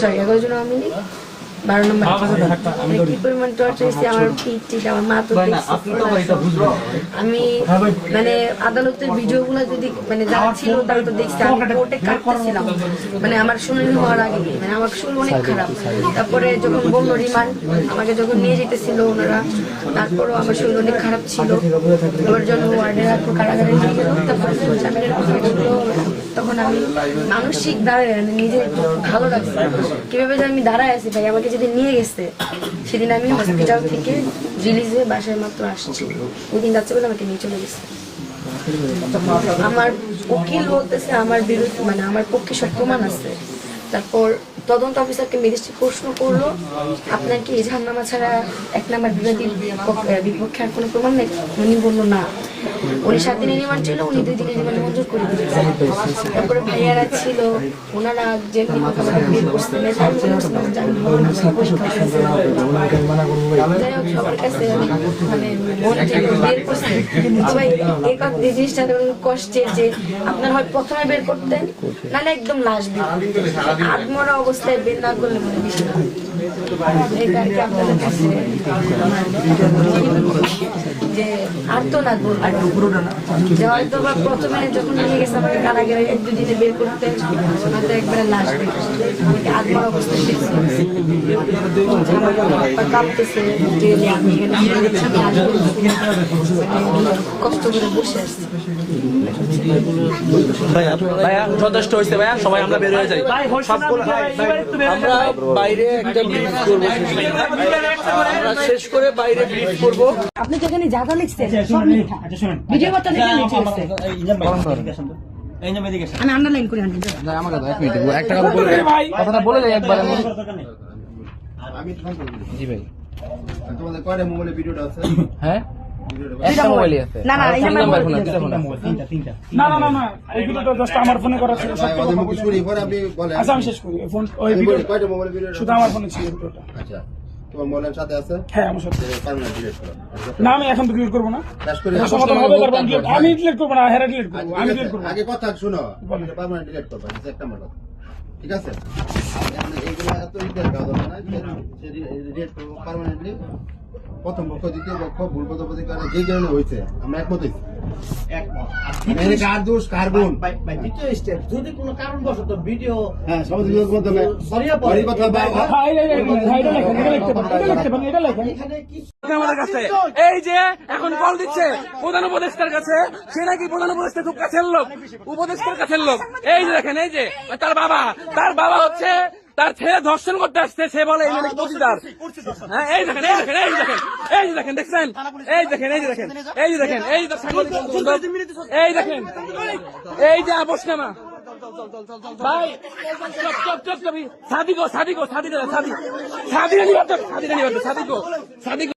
Sorry এগারো জন আওয়ামী লীগ বারো নম্বর মানে কি পরিমাণ টর্চার হয়েছে আমার পিঠ আমার মা তো আমি মানে আদালতের ভিডিও গুলো যদি মানে যারা ছিল তারা তো দেখছে আমি কোর্টে কাটতেছিলাম। মানে আমার শুনানি হওয়ার আগে মানে আমার শুরু অনেক খারাপ। তারপরে যখন বলল রিমান্ড আমাকে যখন নিয়ে যেতেছিল ওনারা তারপরও আমার শরীর অনেক খারাপ ছিল। ওর জন্য ওয়ার্ডের আর কারাগারে নিয়ে গেল তারপরে জামিনের কথা বলল তখন আমি মানসিক দাঁড়ায় নিজে ভালো লাগছে কীভাবে যে আমি দাঁড়ায় আছি ভাই আমাকে যেদিন নিয়ে গেছে সেদিন আমি হসপিটাল থেকে রিলিজ হয়ে বাসায় মাত্র আসছি। ওই দিন যাচ্ছে বলে আমাকে নিয়ে চলে গেছে। আমার উকিল বলতেছে আমার বিরুদ্ধে মানে আমার পক্ষে সব প্রমাণ আছে। তারপর তদন্ত অফিসারকে ম্যাজিস্ট্রেট প্রশ্ন করল আপনার কি জাহান্নামা ছাড়া এক নাম্বার আহ, বিপক্ষে আর কোনো প্রমাণ নেই? উনি বলল না। উনি সাত দিনের রিমান্ড ছিল, উনি দুই দিনের রিমান্ড মঞ্জুর করে তারপরে ভাইয়ারা ছিল, ওনারা যে মানে বের করছে সবাই জিনিসটা যে আপনার হয় প্রথমে বের করতেন, নাহলে একদম লাশ বের। আত্মরা অবস্থায় বের না করলে মনে কাছে। যে আর তো না বলব। যে হয়তো বা প্রথমে যখন নিয়ে গেছে আমাকে কারাগারে এক দুদিনে বের করতে হয়তো একবারে লাশ। আমাকে আত্মার কাঁপতেছে এখানে কষ্ট করে বসে আসছি ভাইয়া যথেষ্ট হয়েছে ভাইয়া সবাই আমরা বের হয়ে যাই। সবগুলো আমরা বাইরে একটা ব্রিফ করব। আমরা শেষ করে বাইরে ব্রিফ করব। আপনি যেখানে যা যা লিখছেন। ভিডিও বার্তা লিখে লিখে লিখছে আমি আন্ডারলাইন করে আনছি একটা কথা বলে কথাটা বলে যাই একবার। আমি জি ভাই। তোমাদের কয়টা মোবাইলে ভিডিওটা আছে? হ্যাঁ? একটা মোবাইলই আছে। না, না, এই তিন আমার ফোন মোবাইল আছে দুটো ফোন আছে না না না না এই ভিডিওটা জাস্ট আমার ফোনে করা ছিল আচ্ছা আমি শেষ করি ফোন ওই আমি ভিডিও বলি, কয়টা মোবাইলে ভিডিও শুধু আমার ফোনে ছিল আচ্ছা। তোমার মোবাইলের সাথে আছে? হ্যাঁ আমার সাথে। পারমানেন্ট ডিলিট করো। না আমি এখন তো ডিলিট করব না। ফ্ল্যাশ করে সমাধান হবে তারপর delete- আমি ডিলিট করব না হেরা ডিলিট করব আমি ডিলিট করব আগে কথা শুনো বলেন। ডিলিট করবা এটা একটা আমার ঠিক আছে? এখন এইগুলো এত ইতিহাস গাওয়া দরকার না ডিলিট করব পারমানেন্টলি প্রথম পক্ষ দ্বিতীয় পক্ষ ভুল পদপতি কারণে যে কারণে হয়েছে আমরা একমত হয়েছি। কার দোষ কার গুণ দ্বিতীয় স্টেপ যদি কোনো কারণবশত ভিডিও সমাজ বিভাগ মাধ্যমে ছড়িয়ে পড়ে। কথা বা এই- আমাদের কাছে যে এখন কল দিচ্ছে প্রধান উপদেষ্টার কাছে সে নাকি প্রধান উপদেষ্টা খুব কাছের লোক উপদেষ্টার কাছের লোক। এই যে দেখেন এই যে তার বাবা তার বাবা হচ্ছে তার ছেলে ধর্ষণ করতে আসছে সে বলে এই মানে প্রতিদার হ্যাঁ এই দেখেন এই দেখেন এই দেখেন এই দেখেন দেখছেন এই দেখেন এই যে দেখেন এই যে দেখেন এই এই দেখেন এই যে আপোষনামা ভাই চপ চপ চপ সাদি সাদিক সাদিক সাদিক সাদিক সাদিক সাদিক